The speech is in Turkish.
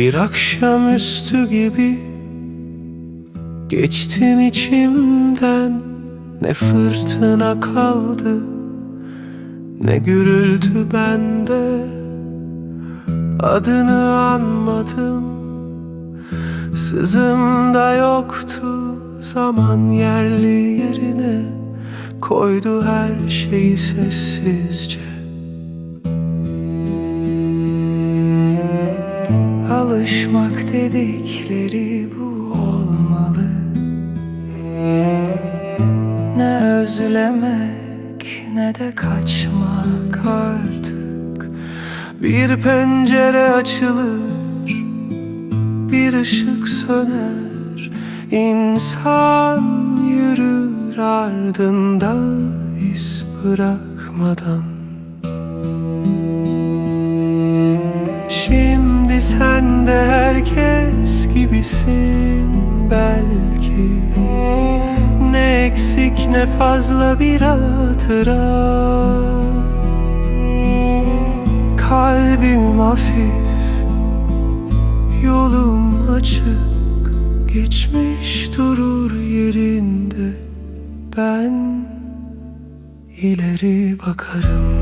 Bir akşamüstü gibi Geçtin içimden. Ne fırtına kaldı Ne gürültü bende. Adını anmadım Sızım da yoktu. Zaman yerli yerine Koydu her şeyi sessizce Alışmak dedikleri bu olmalı. Ne özlemek ne de kaçmak artık. Bir pencere açılır Bir ışık söner. İnsan yürür ardında iz bırakmadan gibisin belki. Ne eksik ne fazla bir hatıra. Kalbim hafif Yolum açık. Geçmiş durur yerinde. Ben ileri bakarım